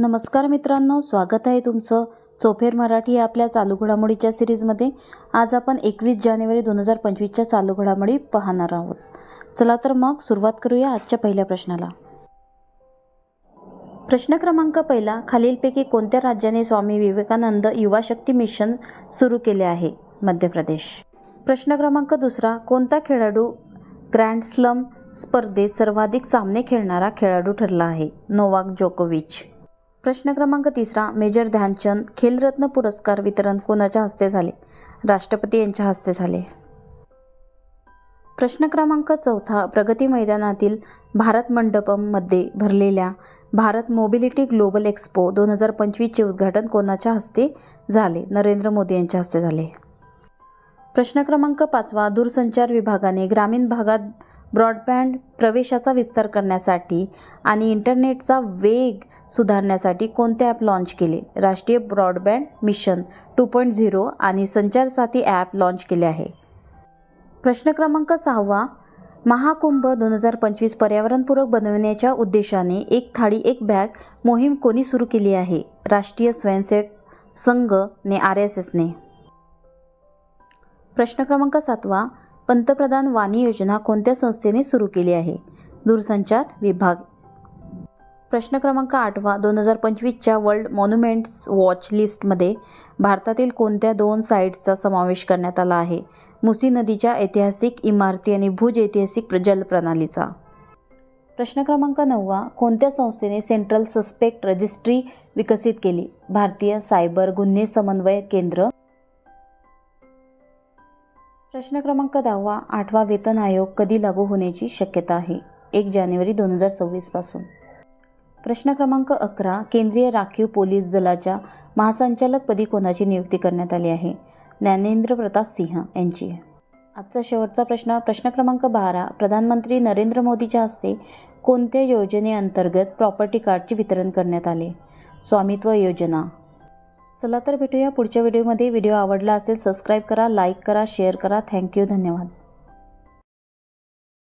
नमस्कार मित्रांनो स्वागत आहे तुमचं चोफेर मराठी या आपल्या चालू घडामोडीच्या सिरीजमध्ये. आज आपण एकवीस जानेवारी दोन हजार पंचवीसच्या चालू घडामोडी पाहणार आहोत. चला तर मग सुरुवात करूया आजच्या पहिल्या प्रश्नाला. प्रश्न क्रमांक पहिला खालीलपैकी कोणत्या राज्याने स्वामी विवेकानंद युवा शक्ती मिशन सुरू केले आहे? मध्य प्रदेश. प्रश्न क्रमांक दुसरा कोणता खेळाडू ग्रँड स्लम स्पर्धेत सर्वाधिक सामने खेळणारा खेळाडू ठरला आहे? नोवाक जोकोविच. प्रश्न क्रमांक तिसरा मेजर ध्यानचंद खेलरत्न पुरस्कार वितरण कोणाच्या हस्ते झाले? राष्ट्रपती यांच्या हस्ते झाले. प्रश्न क्रमांक चौथा प्रगती मैदानातील भारत मंडपममध्ये भरलेल्या भारत मोबिलिटी ग्लोबल एक्स्पो दोन हजार पंचवीसचे उद्घाटन कोणाच्या हस्ते झाले? नरेंद्र मोदी यांच्या हस्ते झाले. प्रश्न क्रमांक पाचवा दूरसंचार विभागाने ग्रामीण भागात ब्रॉडबँड प्रवेशाचा विस्तार करण्यासाठी आणि इंटरनेटचा वेग सुधारण्यासाठी कोणते ॲप लॉन्च केले? राष्ट्रीय broadband mission two point zero आणि संचारसाथी ॲप लॉन्च केले आहे. प्रश्न क्रमांक सहावा महाकुंभ दोन हजार पंचवीस पर्यावरणपूरक बनवण्याच्या उद्देशाने एक थाळी एक बॅग मोहीम कोणी सुरू केली आहे? राष्ट्रीय स्वयंसेवक संघने आर एस एसने प्रश्न क्रमांक सातवा पंतप्रधान वाणी योजना कोणत्या संस्थेने सुरू केली आहे? दूरसंचार विभाग प्रश्न क्रमांक आठवा दोन हजार पंचवीसच्या वर्ल्ड मॉन्युमेंट्स वॉच लिस्टमध्ये भारतातील कोणत्या दोन साईट्सचा समावेश करण्यात आला आहे? मुसी नदीच्या ऐतिहासिक इमारती आणि भुज ऐतिहासिक जलप्रणालीचा. प्रश्न क्रमांक नववा कोणत्या संस्थेने सेंट्रल सस्पेक्ट रजिस्ट्री विकसित केली? भारतीय सायबर गुन्हे समन्वय केंद्र. प्रश्न क्रमांक दहावा आठवा वेतन आयोग कधी लागू होण्याची शक्यता आहे? एक जानेवारी दोन हजार सव्वीसपासून प्रश्न क्रमांक अकरा केंद्रीय राखीव पोलीस दलाच्या महासंचालकपदी कोणाची नियुक्ती करण्यात आली आहे? ज्ञानेंद्र प्रताप सिंह यांची. आजचा शेवटचा प्रश्न प्रश्न क्रमांक बारा प्रधानमंत्री नरेंद्र मोदीच्या हस्ते कोणत्या योजनेअंतर्गत प्रॉपर्टी कार्डचे वितरण करण्यात आले? स्वामित्व योजना. चला तर भेटूया पुढच्या व्हिडिओमध्ये. व्हिडिओ आवडला असेल सबस्क्राईब करा लाईक करा शेअर करा. थँक्यू धन्यवाद.